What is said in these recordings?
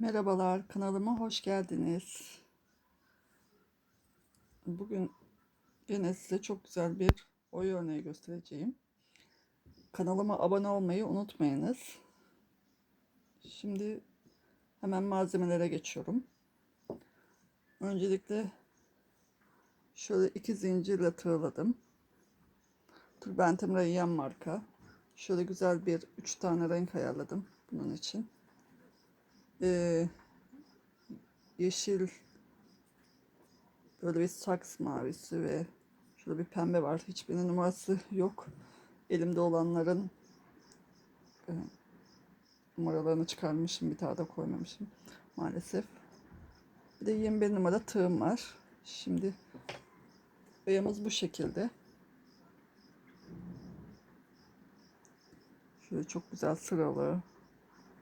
Merhabalar, kanalıma hoş geldiniz. Bugün yine size çok güzel bir oy örneği göstereceğim. Kanalıma abone olmayı unutmayınız. Şimdi hemen malzemelere geçiyorum. Öncelikle şöyle iki zincirle tığladım. Tülbentim Rayyan marka. Şöyle güzel bir üç tane renk ayarladım bunun için. Ee, yeşil böyle bir saks mavisi ve şurada bir pembe var. Hiçbirinin numarası yok. Elimde olanların e, numaralarını çıkarmışım. Bir tane de koymamışım maalesef. Bir de 21 numara tığım var. Şimdi boyamız bu şekilde. Şöyle çok güzel sıralı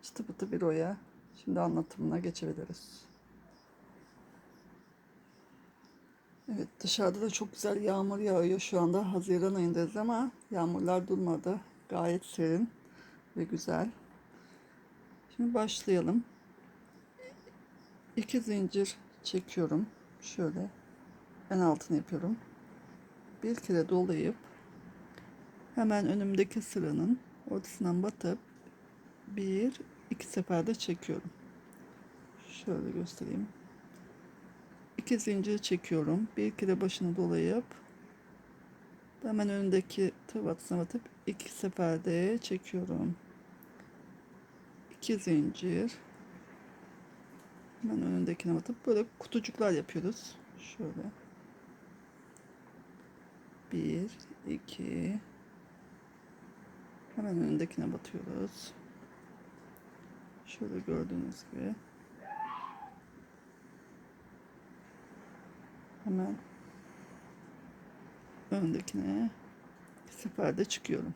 çıtı pıtı bir oya. Şimdi anlatımına geçebiliriz. Evet dışarıda da çok güzel yağmur yağıyor. Şu anda Haziran ayındayız ama yağmurlar durmadı. Gayet serin ve güzel. Şimdi başlayalım. İki zincir çekiyorum. Şöyle en altını yapıyorum. Bir kere dolayıp hemen önümdeki sıranın ortasından batıp bir iki seferde çekiyorum. Şöyle göstereyim. İki zincir çekiyorum. Bir kere başını dolayıp hemen önündeki tıvatısına batıp iki seferde çekiyorum. İki zincir hemen önündekine batıp böyle kutucuklar yapıyoruz. Şöyle. Bir, iki. Hemen önündekine batıyoruz. Şöyle gördüğünüz gibi. Hemen öndekine seferde çıkıyorum.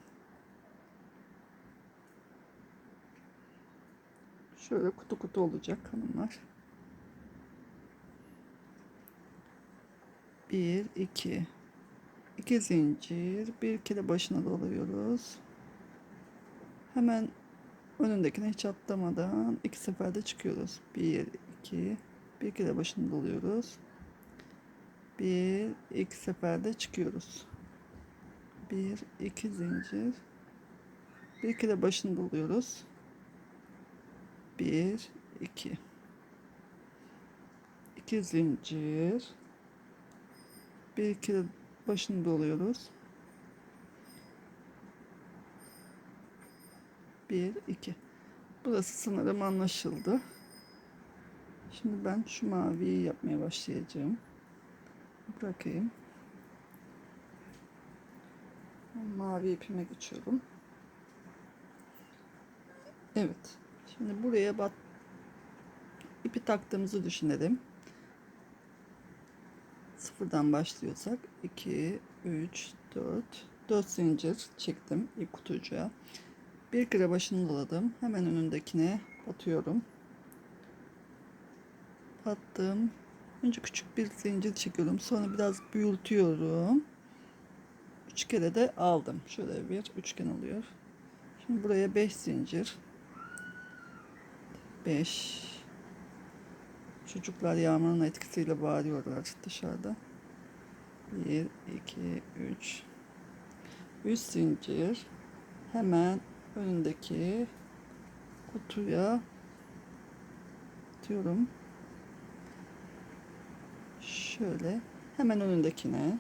Şöyle kutu kutu olacak hanımlar. Bir, iki. iki zincir. Bir kere başına doluyoruz. Hemen önündekine hiç atlamadan iki seferde çıkıyoruz. Bir, iki. Bir kere başını doluyoruz. Bir, iki seferde çıkıyoruz. Bir, iki zincir. Bir kere başını doluyoruz. Bir, iki. İki zincir. Bir kere başını doluyoruz. Bir, iki. Burası sanırım anlaşıldı. Şimdi ben şu maviyi yapmaya başlayacağım. Bırakayım. Mavi ipime geçiyorum. Evet. Şimdi buraya bat ipi taktığımızı düşünelim. Sıfırdan başlıyorsak 2, 3, 4, 4 zincir çektim ilk kutucuğa. Bir kere başını doladım. Hemen önündekine batıyorum. Battım. Önce küçük bir zincir çekiyorum. Sonra biraz büyütüyorum. Üç kere de aldım. Şöyle bir üçgen oluyor. Şimdi buraya 5 zincir. 5 Çocuklar yağmurun etkisiyle bağırıyorlar dışarıda. 1 2 3 3 zincir. Hemen önündeki kutuya atıyorum. Şöyle hemen önündekine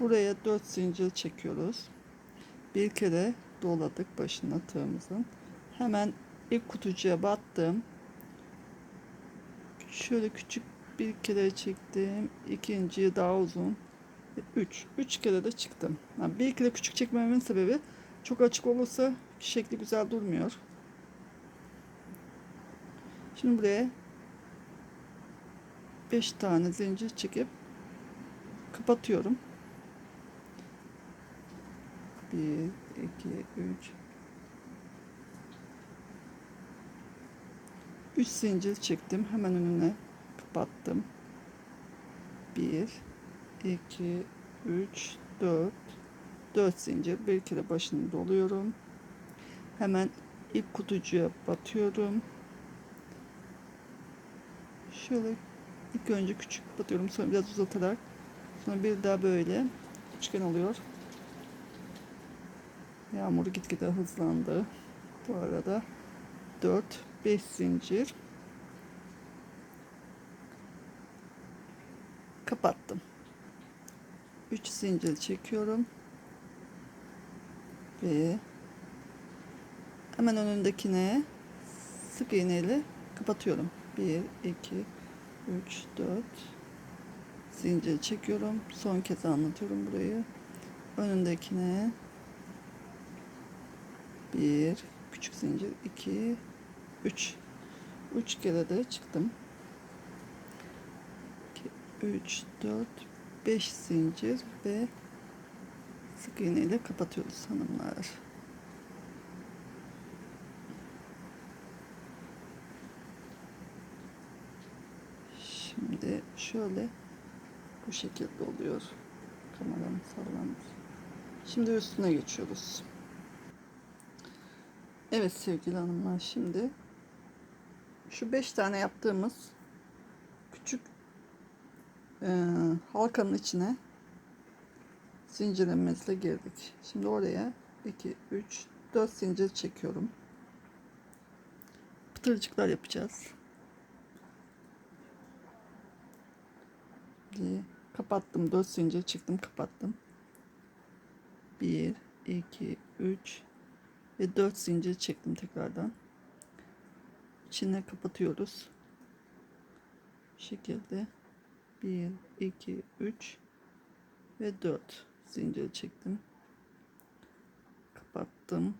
buraya 4 zincir çekiyoruz. Bir kere doladık başına tığımızın. Hemen ilk kutucuya battım. Şöyle küçük bir kere çektim. İkinciyi daha uzun. 3. 3 kere de çıktım. Yani bir kere küçük çekmemin sebebi çok açık olursa şekli güzel durmuyor. Şimdi buraya 5 tane zincir çekip kapatıyorum. 1 2 3 3 zincir çektim. Hemen önüne kapattım. 1 2 3 4 4 zincir bir kere başını doluyorum. Hemen İlk kutucuğa batıyorum. Şöyle ilk önce küçük batıyorum sonra biraz uzatarak sonra bir daha böyle üçgen oluyor. Yağmur gitgide hızlandı. Bu arada 4 5 zincir kapattım. 3 zincir çekiyorum. Ve hemen önündekine sık iğneyle kapatıyorum. 1 2 3 4 zincir çekiyorum. Son kez anlatıyorum burayı. Önündekine bir küçük zincir 2 3 3 kere de çıktım. 3 4 5 zincir ve sık iğne ile kapatıyoruz hanımlar. Şimdi şöyle bu şekilde oluyor. Kameram sallanmış. Şimdi üstüne geçiyoruz. Evet sevgili hanımlar şimdi şu 5 tane yaptığımız küçük e, halkanın içine zincirlememizle girdik. Şimdi oraya 2, 3, 4 zincir çekiyorum. Pıtırcıklar yapacağız. Bir kapattım. 4 zincir çıktım kapattım. 1, 2, 3 ve 4 zincir çektim tekrardan. İçine kapatıyoruz. Bu şekilde 1, 2, 3 ve 4 zincir çektim. Kapattım.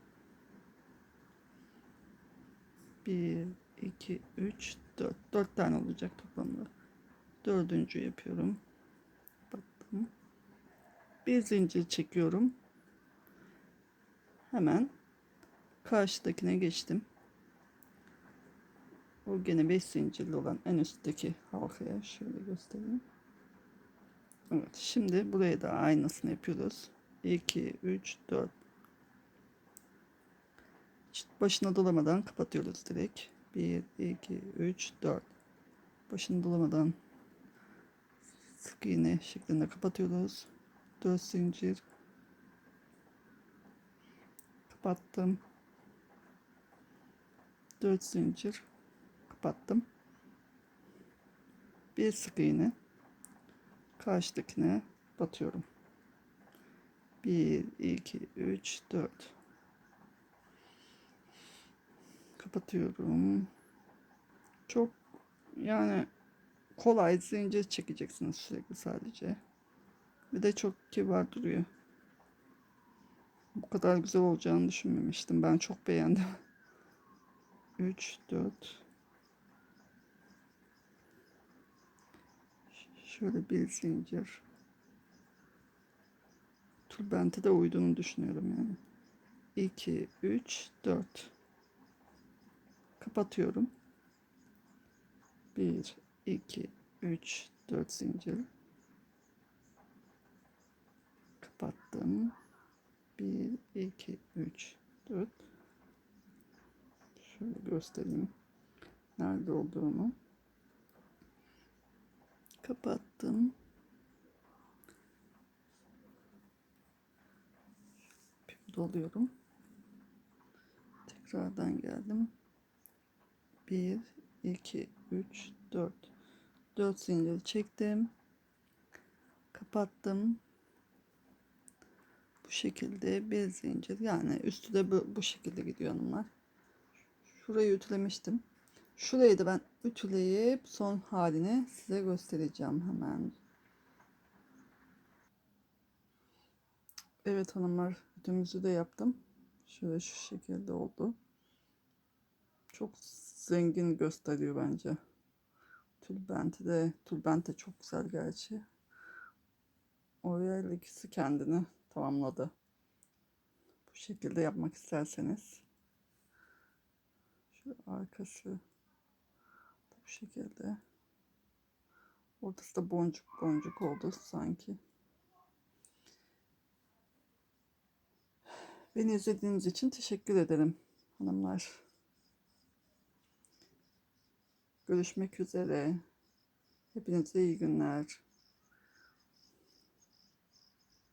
1, 2, 3, 4. 4 tane olacak toplamda. Dördüncü yapıyorum. Kapattım. Bir zincir çekiyorum. Hemen karşıdakine geçtim. O gene 5 zincirli olan en üstteki halkaya şöyle göstereyim. Evet şimdi buraya da aynısını yapıyoruz. 2 3 4 başına dolamadan kapatıyoruz direkt. 1 2 3 4 başını dolamadan sık iğne şeklinde kapatıyoruz. 4 zincir kapattım. 4 zincir kapattım. Bir sık iğne karşıdakine batıyorum. 1 2 3 4 kapatıyorum. Çok yani kolay zincir çekeceksiniz sürekli sadece. Bir de çok kibar duruyor. Bu kadar güzel olacağını düşünmemiştim. Ben çok beğendim. 3 4 Şöyle bir zincir. Tülbente de uyduğunu düşünüyorum yani. 2 3 4 kapatıyorum. 1 2 3 4 zincir. Kapattım. 1 2 3 4 şöyle göstereyim. Nerede olduğunu kapattım. Doluyorum. Tekrardan geldim. 1 2 3 4 4 zincir çektim. Kapattım. Bu şekilde bir zincir. Yani üstü de bu, bu şekilde gidiyor hanımlar. Şurayı ütülemiştim. Şurayı da ben ütüleyip son halini size göstereceğim hemen. Evet hanımlar ütümüzü de yaptım. Şöyle şu şekilde oldu. Çok zengin gösteriyor bence tülbenti de tülbent de çok güzel gerçi oraya ikisi kendini tamamladı. Bu şekilde yapmak isterseniz şu arkası bu şekilde ortası da boncuk boncuk oldu sanki. Beni izlediğiniz için teşekkür ederim. hanımlar. Görüşmek üzere. Hepinize iyi günler.